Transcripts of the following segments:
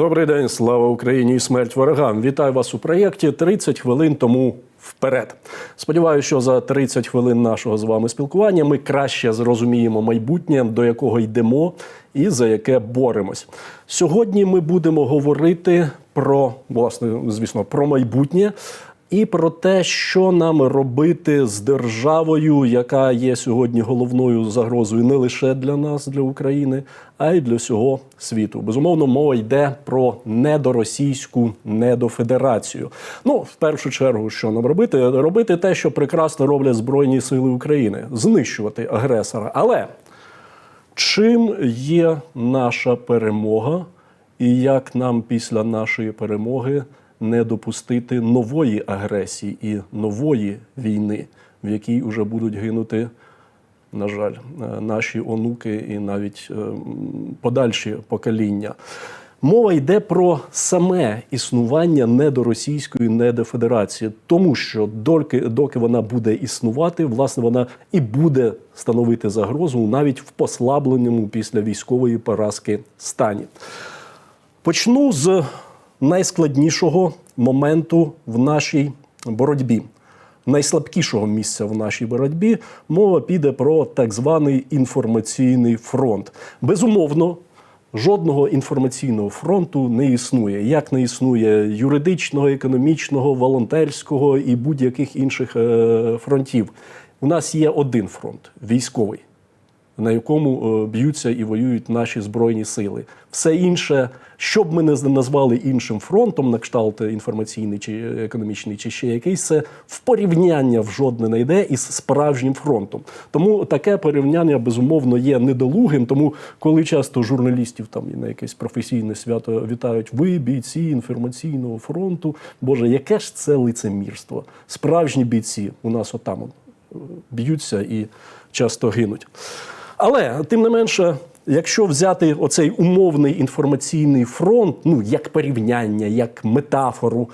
Добрий день, слава Україні і смерть ворогам. Вітаю вас у проєкті 30 хвилин тому вперед. Сподіваюся, що за 30 хвилин нашого з вами спілкування ми краще зрозуміємо майбутнє, до якого йдемо і за яке боремось. Сьогодні ми будемо говорити про власне, звісно, про майбутнє. І про те, що нам робити з державою, яка є сьогодні головною загрозою не лише для нас, для України, а й для всього світу. Безумовно, мова йде про недоросійську недофедерацію. Ну, в першу чергу, що нам робити? Робити те, що прекрасно роблять Збройні Сили України, знищувати агресора. Але чим є наша перемога, і як нам після нашої перемоги не допустити нової агресії і нової війни, в якій вже будуть гинути, на жаль, е, наші онуки і навіть е, подальші покоління. Мова йде про саме існування недоросійської недофедерації, тому що доки, доки вона буде існувати, власне, вона і буде становити загрозу навіть в послабленому після військової поразки стані. Почну з найскладнішого моменту в нашій боротьбі. Найслабкішого місця в нашій боротьбі мова піде про так званий інформаційний фронт. Безумовно, жодного інформаційного фронту не існує. Як не існує юридичного, економічного, волонтерського і будь-яких інших е, фронтів. У нас є один фронт військовий на якому е, б'ються і воюють наші збройні сили. Все інше, що б ми не назвали іншим фронтом, на кшталт інформаційний чи економічний, чи ще якийсь, це в порівняння в жодне не йде із справжнім фронтом. Тому таке порівняння безумовно є недолугим. Тому, коли часто журналістів там і на якесь професійне свято вітають, ви бійці інформаційного фронту, Боже, яке ж це лицемірство? Справжні бійці у нас отам е, б'ються і часто гинуть. Але тим не менше, якщо взяти оцей умовний інформаційний фронт, ну як порівняння, як метафору,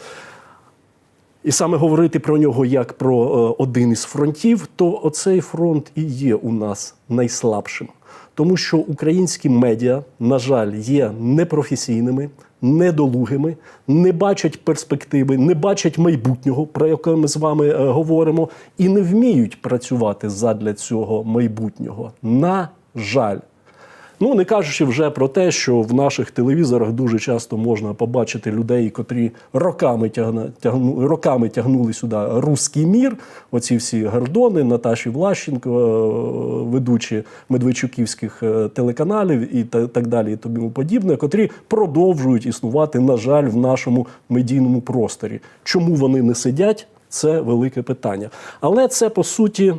і саме говорити про нього як про е, один із фронтів, то оцей фронт і є у нас найслабшим. Тому що українські медіа, на жаль, є непрофесійними, недолугими, не бачать перспективи, не бачать майбутнього, про яке ми з вами е, говоримо, і не вміють працювати задля цього майбутнього. На жаль. Ну, не кажучи вже про те, що в наших телевізорах дуже часто можна побачити людей, котрі роками тягна, тягну, роками тягнули сюди руський мір. Оці всі гордони, Наташі Влащенко, е, ведучі медведчуківських е, телеканалів і та- так далі, і тому подібне, котрі продовжують існувати, на жаль, в нашому медійному просторі. Чому вони не сидять? Це велике питання. Але це по суті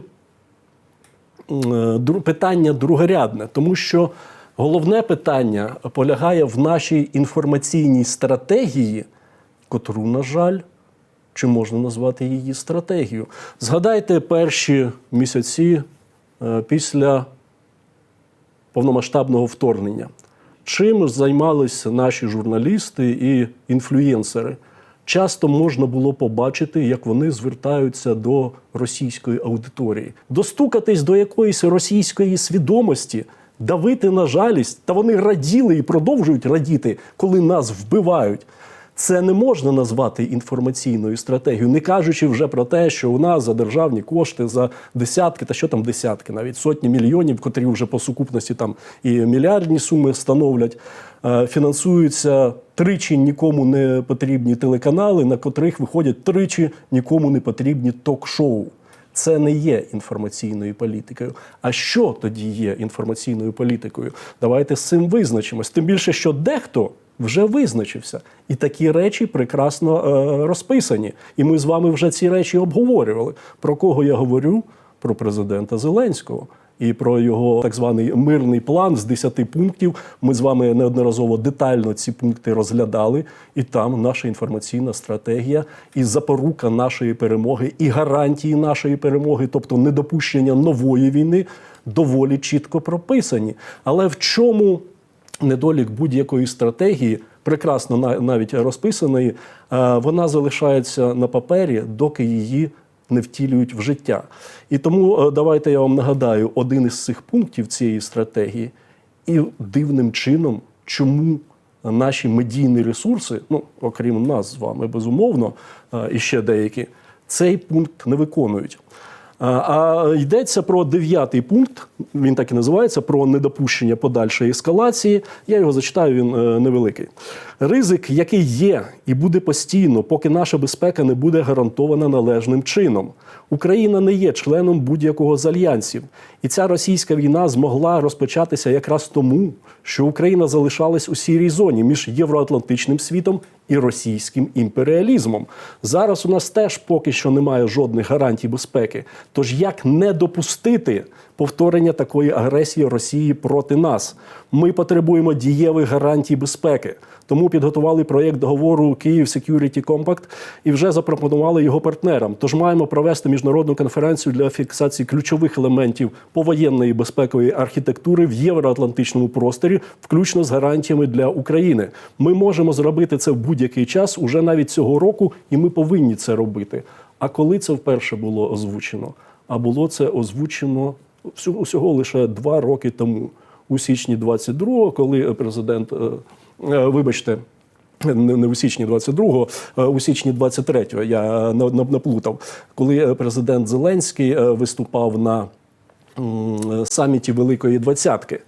питання другорядне, тому що головне питання полягає в нашій інформаційній стратегії, котру, на жаль, чи можна назвати її стратегію. Згадайте перші місяці е, після повномасштабного вторгнення. Чим займалися наші журналісти і інфлюєнсери? Часто можна було побачити, як вони звертаються до російської аудиторії, достукатись до якоїсь російської свідомості, давити на жалість. Та вони раділи і продовжують радіти, коли нас вбивають. Це не можна назвати інформаційною стратегією, не кажучи вже про те, що у нас за державні кошти за десятки, та що там десятки, навіть сотні мільйонів, котрі вже по сукупності там і мільярдні суми становлять, е, фінансуються тричі нікому не потрібні телеканали, на котрих виходять тричі нікому не потрібні ток-шоу. Це не є інформаційною політикою. А що тоді є інформаційною політикою? Давайте з цим визначимось. Тим більше, що дехто вже визначився, і такі речі прекрасно е, розписані. І ми з вами вже ці речі обговорювали. Про кого я говорю? Про президента Зеленського. І про його так званий мирний план з 10 пунктів. Ми з вами неодноразово детально ці пункти розглядали, і там наша інформаційна стратегія і запорука нашої перемоги, і гарантії нашої перемоги, тобто недопущення нової війни, доволі чітко прописані. Але в чому недолік будь-якої стратегії, прекрасно на- навіть розписаної, е, вона залишається на папері, доки її не втілюють в життя. І тому е, давайте я вам нагадаю один із цих пунктів цієї стратегії, і дивним чином, чому наші медійні ресурси, ну окрім нас з вами, безумовно, е, і ще деякі, цей пункт не виконують. А, йдеться про дев'ятий пункт. Він так і називається про недопущення подальшої ескалації. Я його зачитаю. Він е, невеликий. Ризик, який є і буде постійно, поки наша безпека не буде гарантована належним чином. Україна не є членом будь-якого з альянсів, і ця російська війна змогла розпочатися якраз тому, що Україна залишалась у сірій зоні між євроатлантичним світом і російським імперіалізмом. Зараз у нас теж поки що немає жодних гарантій безпеки. Тож як не допустити повторення такої агресії Росії проти нас? Ми потребуємо дієвих гарантій безпеки. Тому підготували проєкт договору Київ Security Compact і вже запропонували його партнерам. Тож маємо провести міжнародну конференцію для фіксації ключових елементів повоєнної безпекової архітектури в євроатлантичному просторі, включно з гарантіями для України. Ми можемо зробити це в будь-який час, уже навіть цього року, і ми повинні це робити. А коли це вперше було озвучено? А було це озвучено всього лише два роки тому, у січні 22-го, коли президент. е, Е, Вибачте, не у січні 22-го, а у січні 23-го я на- наплутав, коли е, президент Зеленський е, виступав на саміті Великої Двадцятки.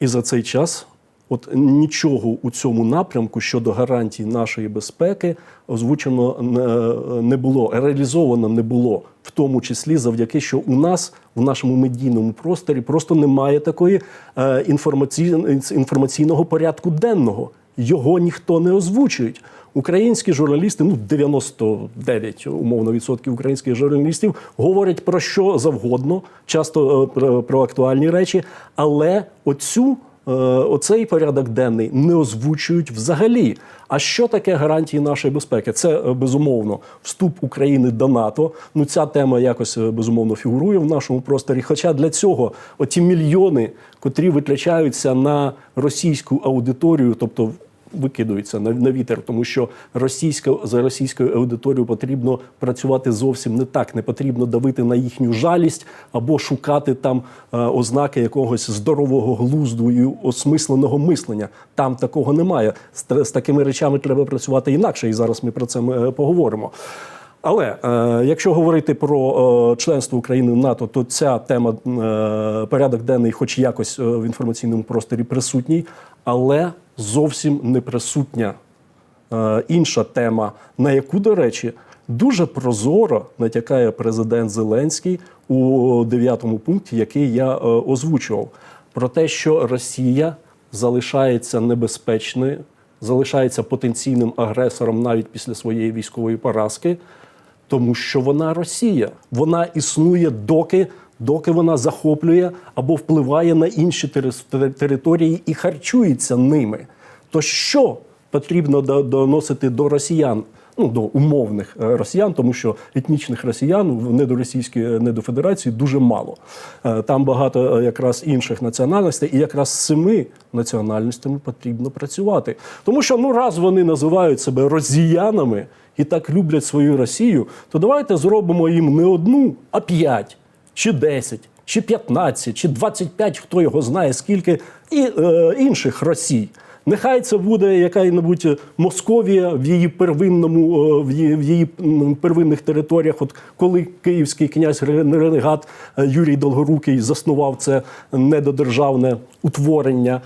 І за цей час от нічого у цьому напрямку щодо гарантій нашої безпеки озвучено не- не було, реалізовано не було, в тому числі завдяки, що у нас в нашому медійному просторі просто немає такої е, інформаці- інформаційного порядку денного. Його ніхто не озвучує. Українські журналісти, ну 99 умовно відсотків українських журналістів говорять про що завгодно, часто е, про актуальні речі, але оцю. Е, Оцей порядок денний не озвучують взагалі. А що таке гарантії нашої безпеки? Це е, безумовно вступ України до НАТО. Ну ця тема якось е, безумовно фігурує в нашому просторі. Хоча для цього оті мільйони, котрі витрачаються на російську аудиторію, тобто викидаються на, на вітер, тому що російська за російською аудиторією потрібно працювати зовсім не так. Не потрібно давити на їхню жалість або шукати там е, ознаки якогось здорового глузду і осмисленого мислення. Там такого немає. З, з такими речами треба працювати інакше, і зараз ми про це е, поговоримо. Але е, якщо говорити про е, членство України в НАТО, то ця тема е, порядок денний, хоч якось е, в інформаційному просторі присутній, але зовсім не присутня е, інша тема, на яку, до речі, дуже прозоро натякає президент Зеленський у дев'ятому пункті, який я е, озвучував, про те, що Росія залишається небезпечною, залишається потенційним агресором навіть після своєї військової поразки. Тому що вона Росія, вона існує доки, доки вона захоплює або впливає на інші території і харчується ними. То що потрібно доносити до росіян? Ну, до умовних е, росіян, тому що етнічних росіян в недоросійській недофедерації дуже мало. Е, Там багато е, якраз інших національностей, і якраз з цими національностями потрібно працювати. Тому що ну раз вони називають себе росіянами і так люблять свою Росію, то давайте зробимо їм не одну, а п'ять, чи десять, чи п'ятнадцять, чи двадцять хто його знає, скільки і е, інших Росій. Нехай це буде яка-небудь Московія в її первинному е, в її, в її первинних територіях. От коли київський князь ре- ренегат е, Юрій Долгорукий заснував це недодержавне утворення.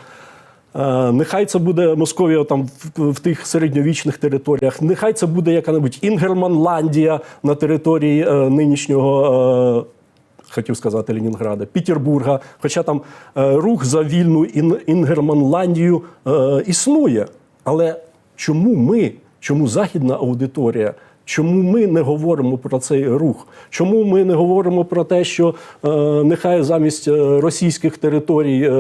Е, Нехай це буде Московія там в, в тих середньовічних територіях. Нехай це буде яка-небудь Інгерманландія на території е, нинішнього. Е, Хотів сказати Ленінграда, Петербурга. Хоча там е, рух за вільну ін, Інгерманландію е, існує. Але чому ми, чому західна аудиторія, чому ми не говоримо про цей рух? Чому ми не говоримо про те, що е, нехай замість е, російських територій е,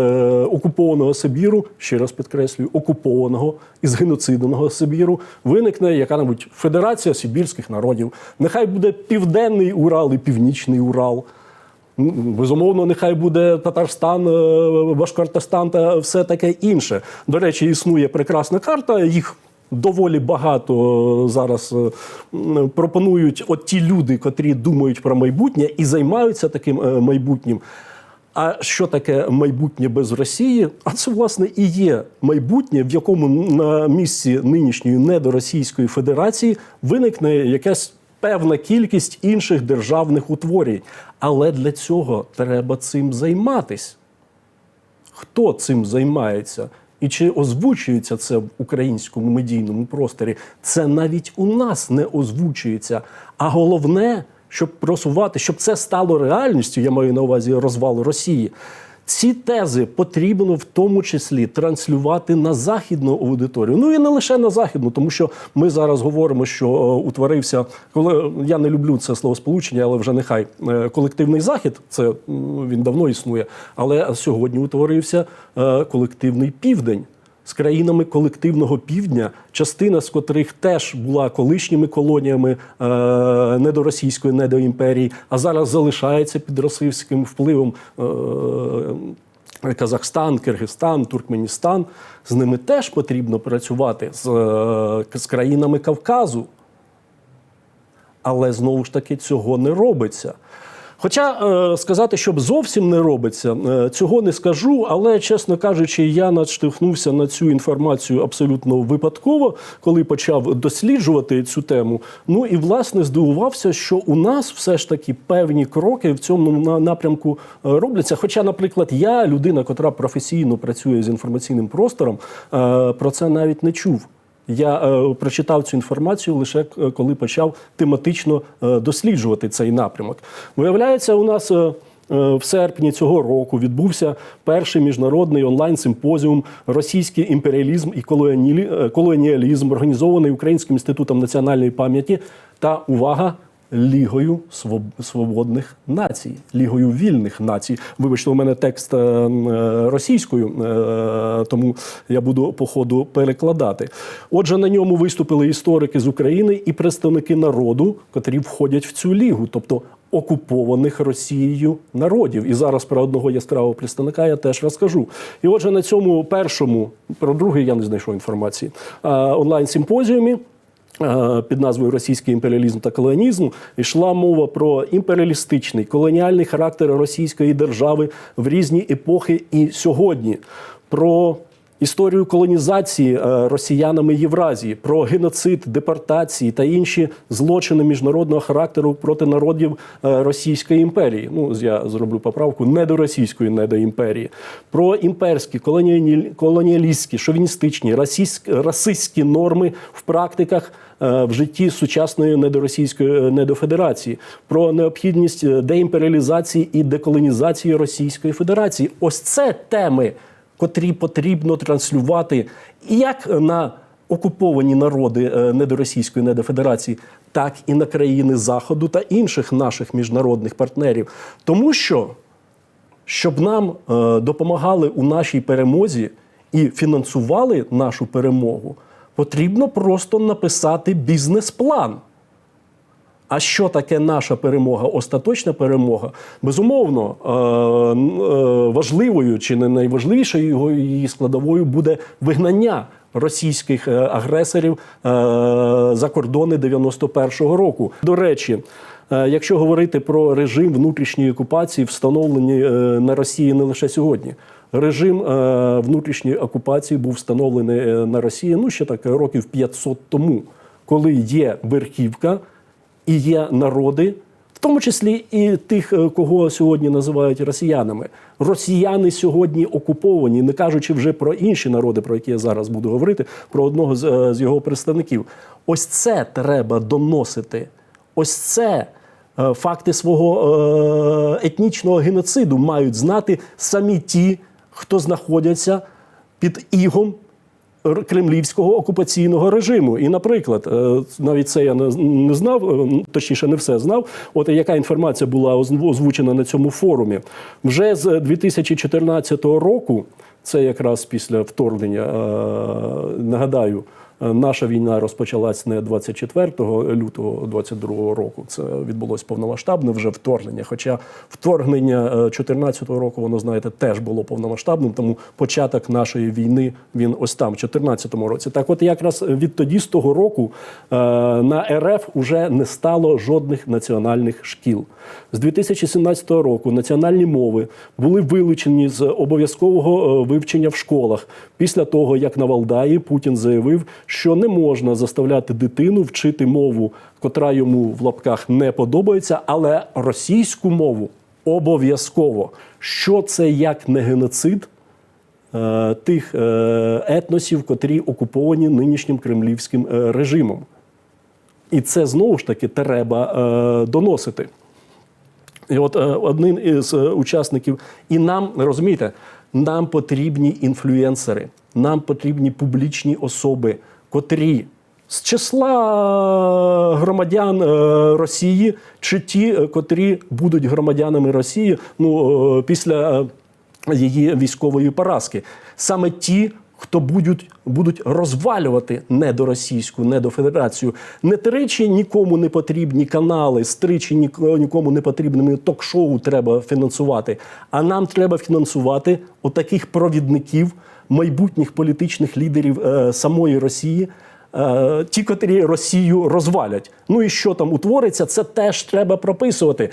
окупованого Сибіру, ще раз підкреслюю, окупованого і згеноциденого Сибіру, виникне яка-небудь Федерація Сибірських народів. Нехай буде Південний Урал і Північний Урал. Ну, Безумовно, нехай буде Татарстан, е, Башкортостан та все таке інше. До речі, існує прекрасна карта. Їх доволі багато е, зараз е, пропонують от ті люди, котрі думають про майбутнє і займаються таким майбутнім. А що таке майбутнє без Росії? А це власне і є майбутнє, в якому на місці нинішньої недоросійської федерації виникне якась певна кількість інших державних утворень. Але для цього треба цим займатись. Хто цим займається? І чи озвучується це в українському медійному просторі? Це навіть у нас не озвучується. А головне, щоб просувати, щоб це стало реальністю, я маю на увазі розвал Росії. Ці тези потрібно в тому числі транслювати на західну аудиторію. Ну і не лише на західну, тому що ми зараз говоримо, що е, утворився, коли я не люблю це словосполучення, але вже нехай е, колективний захід. Це він давно існує. Але сьогодні утворився е, колективний південь з країнами колективного півдня, частина з котрих теж була колишніми колоніями е, недоросійської недоімперії, а зараз залишається під російським впливом. Е, Казахстан, Киргизстан, Туркменістан з ними теж потрібно працювати з, е, з країнами Кавказу. Але знову ж таки цього не робиться. Хоча е, сказати, щоб зовсім не робиться, е, цього не скажу. Але, чесно кажучи, я наштовхнувся на цю інформацію абсолютно випадково, коли почав досліджувати цю тему. Ну і власне здивувався, що у нас все ж таки певні кроки в цьому напрямку е, робляться. Хоча, наприклад, я людина, котра професійно працює з інформаційним простором, про це навіть не чув. Я е, прочитав цю інформацію лише е, коли почав тематично е, досліджувати цей напрямок. Виявляється, у нас. е, е, В серпні цього року відбувся перший міжнародний онлайн-симпозіум Російський імперіалізм і колоніалі- колоніалізм, організований Українським інститутом національної пам'яті та увага Лігою свободних націй, Лігою вільних націй. Вибачте, у мене текст е, е, російською, е, тому я буду по ходу перекладати. Отже, на ньому виступили історики з України і представники народу, котрі входять в цю лігу, тобто окупованих Росією народів. І зараз про одного яскравого представника я теж розкажу. І отже, на цьому першому, про другий я не знайшов інформації, е, онлайн-симпозіумі. Е, Під назвою Російський імперіалізм та колоніалізм йшла мова про імперіалістичний колоніальний характер російської держави в різні епохи і сьогодні, про історію колонізації е, росіянами Євразії, про геноцид, депортації та інші злочини міжнародного характеру проти народів е, Російської імперії. Ну я зроблю поправку не до російської, не до імперії, про імперські колоніалі- колоніалістські, шовіністичні, расистські, норми в практиках. е, В житті сучасної недоросійської недофедерації про необхідність деімперіалізації і деколонізації Російської Федерації. Ось це теми, котрі потрібно транслювати як на окуповані народи е, недоросійської недофедерації, так і на країни Заходу та інших наших міжнародних партнерів. Тому що щоб нам е, допомагали у нашій перемозі і фінансували нашу перемогу, потрібно просто написати бізнес-план. А що таке наша перемога, остаточна перемога? Безумовно, е, е, важливою чи не найважливішою його її складовою буде вигнання російських е, агресорів за кордони 91-го року. До речі, якщо говорити про режим внутрішньої окупації, встановлені на Росії не лише сьогодні. Режим внутрішньої окупації був встановлений на Росії ну ще так років 500 тому, коли є верхівка і є народи, в тому числі і тих, е, кого сьогодні називають росіянами. Росіяни сьогодні окуповані, не кажучи вже про інші народи, про які я зараз буду говорити, про одного з, е, з його представників. Ось це треба доносити. Ось це. е, Факти свого етнічного геноциду мають знати самі ті, хто знаходяться під ігом кремлівського окупаційного режиму. І, наприклад, е, навіть це я не, знав, е, точніше, не все знав. От яка інформація була озвучена на цьому форумі. Вже з 2014 року, це якраз після вторгнення, е, нагадаю. Е, Наша війна розпочалась не 24 лютого 22 року. Це відбулось повномасштабне вже вторгнення. Хоча вторгнення 2014 року, воно знаєте, теж було повномасштабним. Тому початок нашої війни він ось там, в 2014 році. Так, от якраз відтоді з того року е, на РФ уже не стало жодних національних шкіл. З 2017 року національні мови були вилучені з обов'язкового е, вивчення в школах після того, як на Валдаї Путін заявив, що не можна заставляти дитину вчити мову, котра йому в лапках не подобається, але російську мову обов'язково. Що це як не геноцид? е, Тих е, етносів, котрі окуповані нинішнім кремлівським е, режимом. І це знову ж таки треба е, доносити. І от е, один із е, учасників, і нам розумієте, нам потрібні інфлюенсери, нам потрібні публічні особи, котрі з числа громадян е, Росії, чи ті, е, котрі будуть громадянами Росії ну, е, після її військової поразки, саме ті. Хто будуть, будуть розвалювати недоросійську, недофедерацію. Не тричі нікому не потрібні канали, стричі ніко- нікому не потрібними ток-шоу треба фінансувати. А нам треба фінансувати отаких провідників, майбутніх політичних лідерів е, самої Росії. Е, ті, котрі Росію розвалять. Ну і що там утвориться, це теж треба прописувати.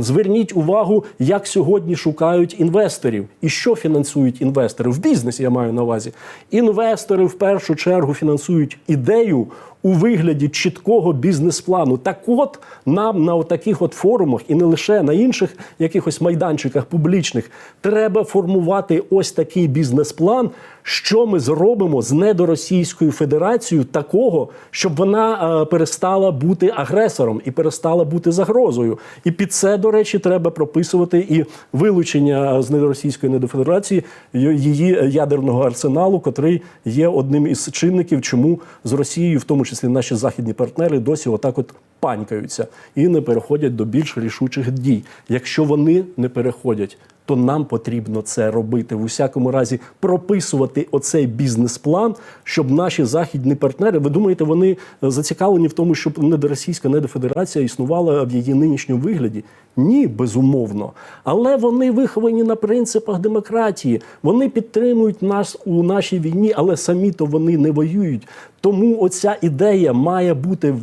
Зверніть увагу, як сьогодні шукають інвесторів і що фінансують інвестори в бізнесі. Я маю на увазі. Інвестори в першу чергу фінансують ідею у вигляді чіткого бізнес-плану. Так от нам на таких от форумах і не лише на інших якихось майданчиках публічних треба формувати ось такий бізнес-план, що ми зробимо з недоросійською федерацією такого, щоб вона е, перестала бути агресором і перестала бути загрозою. І під це, до речі, треба прописувати і вилучення е, з недоросійської недофедерації її ядерного арсеналу, котрий є одним із чинників, чому з Росією, в тому числі наші західні партнери, досі отак от панькаються і не переходять до більш рішучих дій. Якщо вони не переходять, то нам потрібно це робити в усякому разі прописувати оцей бізнес-план, щоб наші західні партнери, ви думаєте, вони е, зацікавлені в тому, щоб недоросійська недофедерація існувала в її нинішньому вигляді? Ні, безумовно. Але вони виховані на принципах демократії. Вони підтримують нас у нашій війні, але самі то вони не воюють. Тому оця ідея має бути е,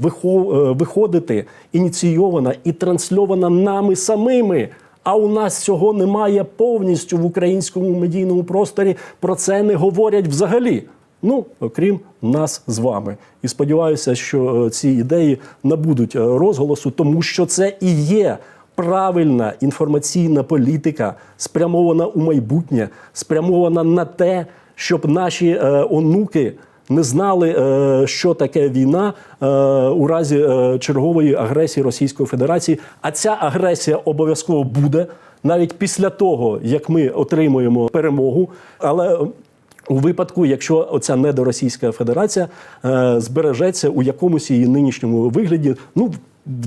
виходити ініційована і трансльована нами самими. А у нас цього немає повністю в українському медійному просторі. Про це не говорять взагалі. Ну, окрім нас з вами. І сподіваюся, що е, ці ідеї набудуть е, розголосу, тому що це і є правильна інформаційна політика, спрямована у майбутнє, спрямована на те, щоб наші е, онуки не знали, е, що таке війна е, у разі е, чергової агресії Російської Федерації. А ця агресія обов'язково буде навіть після того, як ми отримуємо перемогу. Але у випадку, якщо оця недоросійська федерація е, збережеться у якомусь її нинішньому вигляді, ну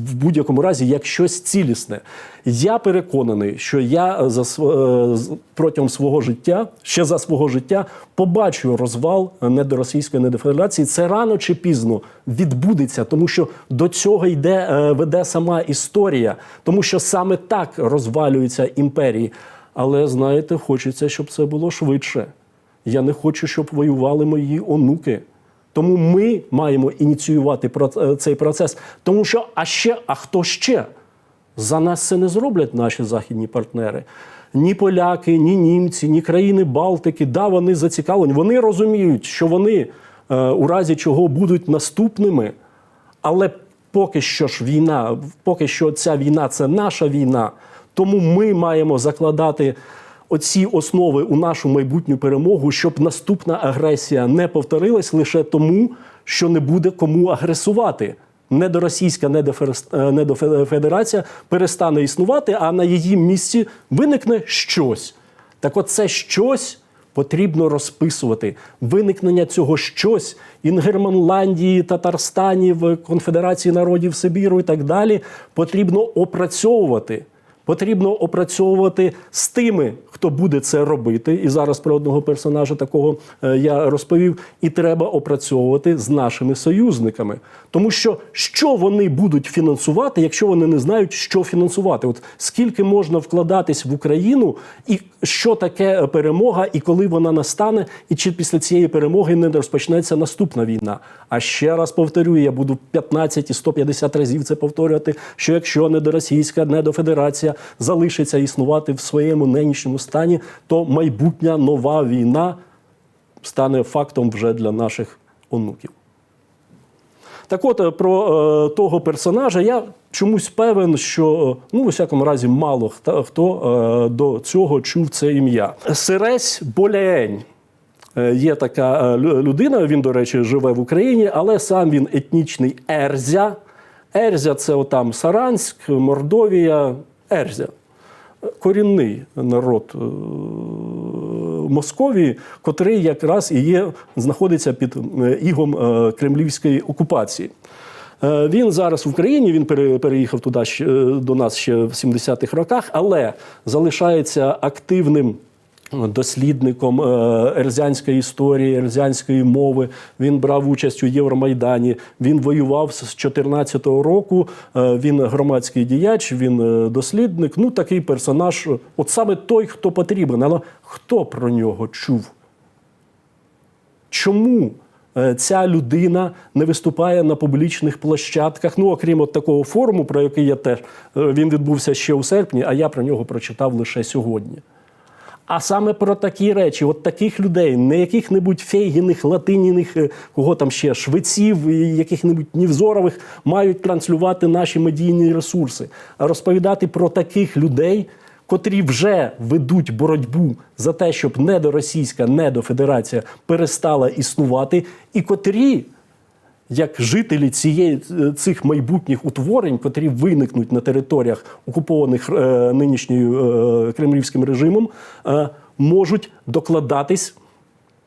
в будь-якому разі як щось цілісне. Я переконаний, що я за е, протягом свого життя, ще за свого життя, побачу розвал недоросійської недофедерації. Це рано чи пізно відбудеться, тому що до цього йде е, веде сама історія, тому що саме так розвалюються імперії. Але знаєте, хочеться, щоб це було швидше. Я не хочу, щоб воювали мої онуки. Тому ми маємо ініціювати е, цей процес. Тому що, а ще, а хто ще? За нас це не зроблять наші західні партнери. Ні поляки, ні німці, ні країни Балтики. Да, вони зацікавлені. Вони розуміють, що вони е, у разі чого будуть наступними. Але поки що ж війна, поки що ця війна це наша війна. Тому ми маємо закладати оці основи у нашу майбутню перемогу, щоб наступна агресія не повторилась лише тому, що не буде кому агресувати. Недоросійська недоферес- е, недофедерація перестане існувати, а на її місці виникне щось. Так от це щось потрібно розписувати. Виникнення цього щось Інгерманландії, Татарстані, Конфедерації народів Сибіру і так далі потрібно опрацьовувати. Потрібно опрацьовувати з тими, хто буде це робити. І зараз про одного персонажа такого е, я розповів. І треба опрацьовувати з нашими союзниками. Тому що що вони будуть фінансувати, якщо вони не знають, що фінансувати? От скільки можна вкладатись в Україну, і що таке перемога, і коли вона настане, і чи після цієї перемоги не розпочнеться наступна війна? А ще раз повторюю, я буду 15 і 150 разів це повторювати. Що якщо недоросійська, недофедерація залишиться існувати в своєму нинішньому стані, то майбутня нова війна стане фактом вже для наших онуків. Так от е, про е, того персонажа я чомусь певен, що е, ну, у всякому разі, мало хто, хто е, до цього чув це ім'я. Сересь Боляень. Е, Є така людина, він, до речі, живе в Україні, але сам він етнічний Ерзя. Ерзя це отам Саранськ, Мордовія, Ерзя. Корінний народ е, Московії, котрий якраз і є, знаходиться під е, ігом е, кремлівської окупації. Він зараз в Україні, він пере- переїхав туди до нас ще в 70-х роках, але залишається активним дослідником е, ерзянської історії, ерзянської мови. Він брав участь у Євромайдані. Він воював з 2014 року. Е, Він громадський діяч, він е, дослідник. Ну такий персонаж. От саме той, хто потрібен. Але хто про нього чув? Чому ця людина не виступає на публічних площадках? Ну, окрім от такого форуму, про який я теж він відбувся ще у серпні, а я про нього прочитав лише сьогодні. А саме про такі речі, от таких людей, не яких-небудь фейгіних, латиніних, е, кого там ще, швеців, яких-небудь Нівзорових мають транслювати наші медійні ресурси, а розповідати про таких людей, котрі вже ведуть боротьбу за те, щоб недоросійська, недофедерація перестала існувати, і котрі як жителі цієї е, цих майбутніх утворень, котрі виникнуть на територіях окупованих е, нинішньою е, кремлівським режимом, е, можуть докладатись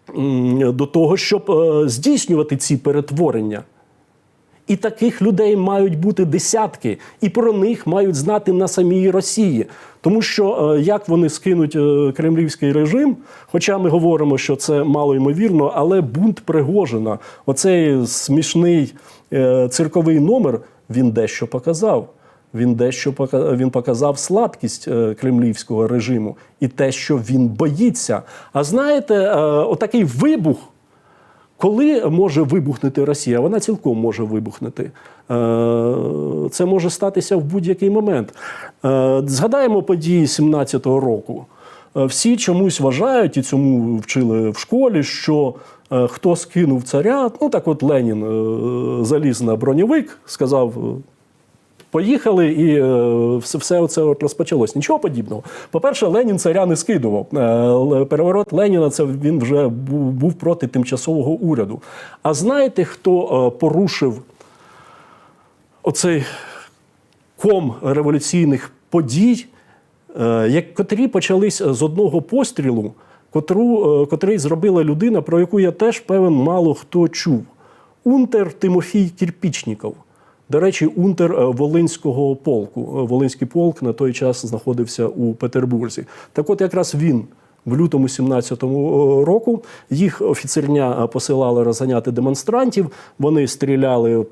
е, до того, щоб е, здійснювати ці перетворення. І таких людей мають бути десятки, і про них мають знати на самій Росії. Тому що е, як вони скинуть е, кремлівський режим, хоча ми говоримо, що це мало ймовірно, але бунт Пригожина, оцей смішний е, цирковий номер, він дещо показав. Він дещо він показав слабкість кремлівського режиму і те, що він боїться. А знаєте, отакий вибух. Коли може вибухнути Росія? Вона цілком може вибухнути. Е, Це може статися в будь-який момент. Е, Згадаємо події 17-го року. Е, Всі чомусь вважають і цьому вчили в школі, що хто скинув царя, ну так от Ленін заліз на броньовик, сказав. Поїхали, і е, все, все це от розпочалось. Нічого подібного. По-перше, Ленін царя не скидував. Е, переворот Леніна це він вже був, проти тимчасового уряду. А знаєте, хто е, порушив оцей ком революційних подій, котрі почались з одного пострілу, котру, котрий зробила людина, про яку я теж певен мало хто чув. Унтер Тимофій Кірпічніков. До речі, унтер е, Волинського полку. Е, Волинський полк на той час знаходився у Петербурзі. Так от якраз він в лютому 17-му року їх офіцерня е, посилали розганяти демонстрантів. Вони стріляли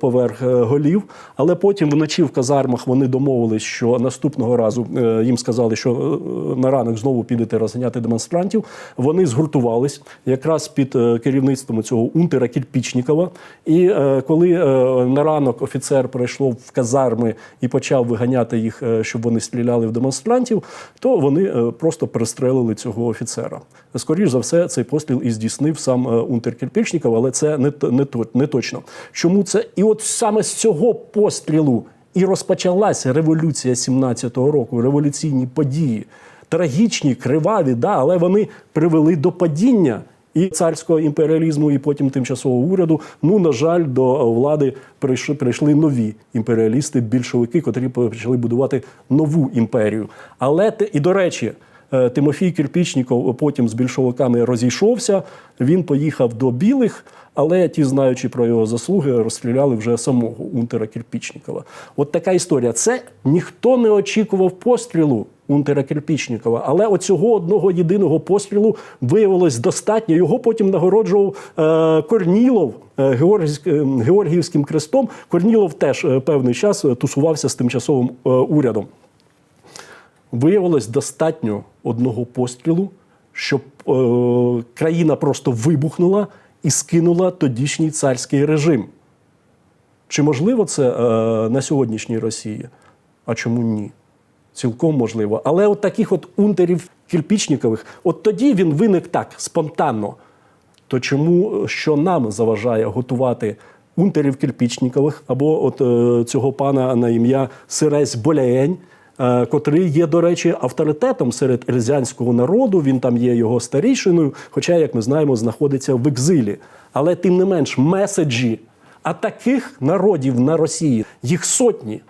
поверх е, голів, але потім вночі в казармах вони домовились, що наступного разу е, їм сказали, що е, на ранок знову підете розганяти демонстрантів. Вони згуртувались якраз під е, керівництвом цього унтера Кірпічнікова. І е, коли е, на ранок офіцер прийшов в казарми і почав виганяти їх, е, щоб вони стріляли в демонстрантів, то вони е, просто перестрелили цього офіцера. Скоріше за все, цей постріл і здійснив сам е, унтер Кірпічніков, але це не, не, не точно. Чому це? І от саме з цього пострілу і розпочалася революція 17-го року, революційні події. Трагічні, криваві, да, але вони привели до падіння і царського імперіалізму, і потім тимчасового уряду. Ну, на жаль, до влади прийшли, прийшли нові імперіалісти, більшовики, котрі почали будувати нову імперію. Але і до речі, Тимофій Кирпічніков потім з більшовиками розійшовся. Він поїхав до білих, але ті, знаючи про його заслуги, розстріляли вже самого Унтера Кирпічнікова. От така історія. Це ніхто не очікував пострілу. Унтера Кирпічнікова. Але оцього одного єдиного пострілу виявилось достатньо. Його потім нагороджував е, Корнілов е, е, Георгіївським крестом. Корнілов теж е, певний час е, тусувався з тимчасовим е, урядом. Виявилось достатньо одного пострілу, щоб е, країна просто вибухнула і скинула тодішній царський режим. Чи можливо це е, на сьогоднішній Росії? А чому ні? Цілком можливо. Але от таких от унтерів кирпічникових, от тоді він виник так спонтанно. То чому е, що нам заважає готувати унтерів кирпічникових або от е, цього пана на ім'я Сиресь Боляєнь, котрий є, до речі, авторитетом серед ельзянського народу. Він там є його старішиною, хоча, як ми знаємо, знаходиться в екзилі. Але тим не менш, меседжі. А таких народів на Росії їх сотні.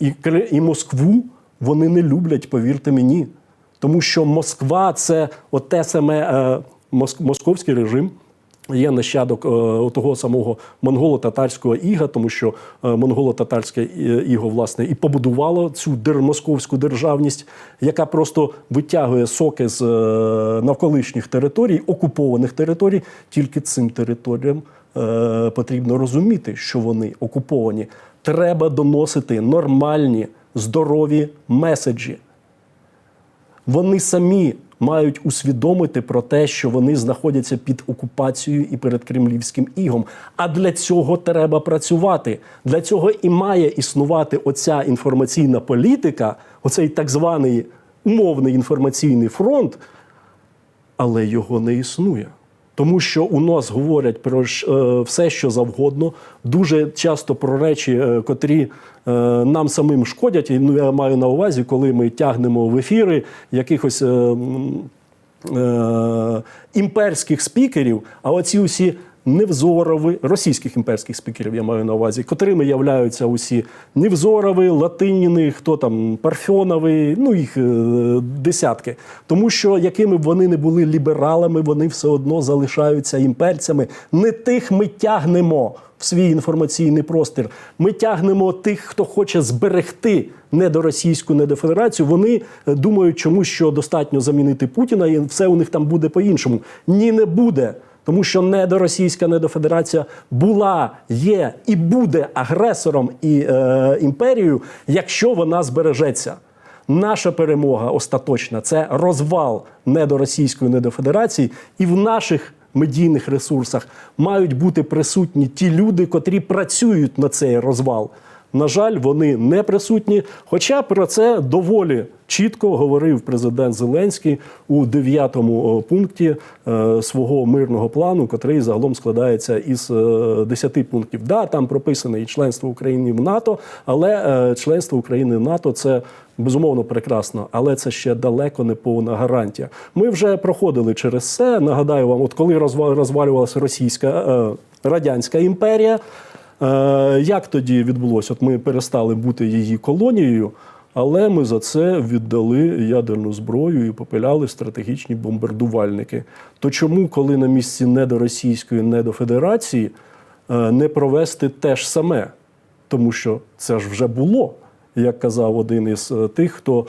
І, і Москву вони не люблять, повірте мені. Тому що Москва це те саме е, моск- московський режим. Є нащадок е, того самого монголо-татарського іга, тому що е, монголо-татарське е, іго власне і побудувало цю московську державність, яка просто витягує соки з навколишніх територій, окупованих територій. Тільки цим територіям потрібно розуміти, що вони окуповані. Треба доносити нормальні, здорові меседжі. Вони самі мають усвідомити про те, що вони знаходяться під окупацією і перед кремлівським ігом. А для цього треба працювати. Для цього і має існувати оця інформаційна політика, оцей так званий умовний інформаційний фронт, але його не існує. Тому що у нас говорять про е, все, що завгодно, дуже часто про речі, е, котрі е, нам самим шкодять. І ну, я маю на увазі, коли ми тягнемо в ефіри якихось імперських спікерів, а оці усі Невзорові, російських імперських спікерів я маю на увазі, котрими являються усі Невзорові, Латиніни, хто там Парфьонови, ну їх е, десятки. Тому що якими б вони не були лібералами, вони все одно залишаються імперцями. Не тих ми тягнемо в свій інформаційний простір. Ми тягнемо тих, хто хоче зберегти недоросійську недофедерацію. Вони е, думають, чомусь, що достатньо замінити Путіна, і все у них там буде по-іншому. Ні, не буде. Тому що недоросійська недофедерація була, є і буде агресором і е, імперією, якщо вона збережеться. Наша перемога остаточна це розвал недоросійської недофедерації, і в наших медійних ресурсах мають бути присутні ті люди, котрі працюють на цей розвал. На жаль, вони не присутні. Хоча про це доволі чітко говорив президент Зеленський у дев'ятому е, пункті е, свого мирного плану, котрий загалом складається із е, десяти пунктів. Да, там прописане і членство України в НАТО, але е, членство України в НАТО це безумовно прекрасно, але це ще далеко не повна гарантія. Ми вже проходили через це. Нагадаю вам, от коли розва- розвалювалася російська е, радянська імперія. Е, Як тоді відбулося? От ми перестали бути її колонією, але ми за це віддали ядерну зброю і попиляли стратегічні бомбардувальники. То чому, коли на місці недоросійської недофедерації е, не до Федерації не провести те ж саме? Тому що це ж вже було, як казав один із е, тих, хто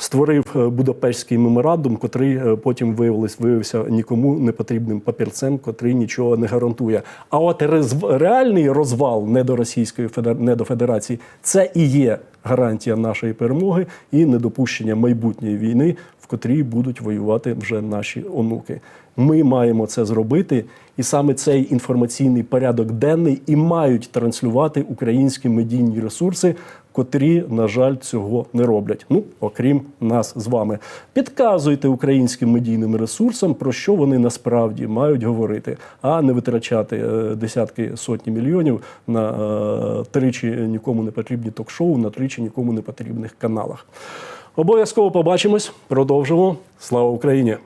створив е, Будапештський меморандум, котрий е, потім виявилось, виявився нікому не потрібним папірцем, котрий нічого не гарантує. А от реальний розвал недоросійської федер... недофедерації це і є гарантія нашої перемоги і недопущення майбутньої війни, в котрій будуть воювати вже наші онуки. Ми маємо це зробити, і саме цей інформаційний порядок денний і мають транслювати українські медійні ресурси, котрі, на жаль, цього не роблять. Ну, окрім нас з вами. Підказуйте українським медійним ресурсам, про що вони насправді мають говорити, а не витрачати е, десятки сотні мільйонів на е, тричі нікому не потрібні ток-шоу, на тричі нікому не потрібних каналах. Обов'язково побачимось, продовжимо. Слава Україні!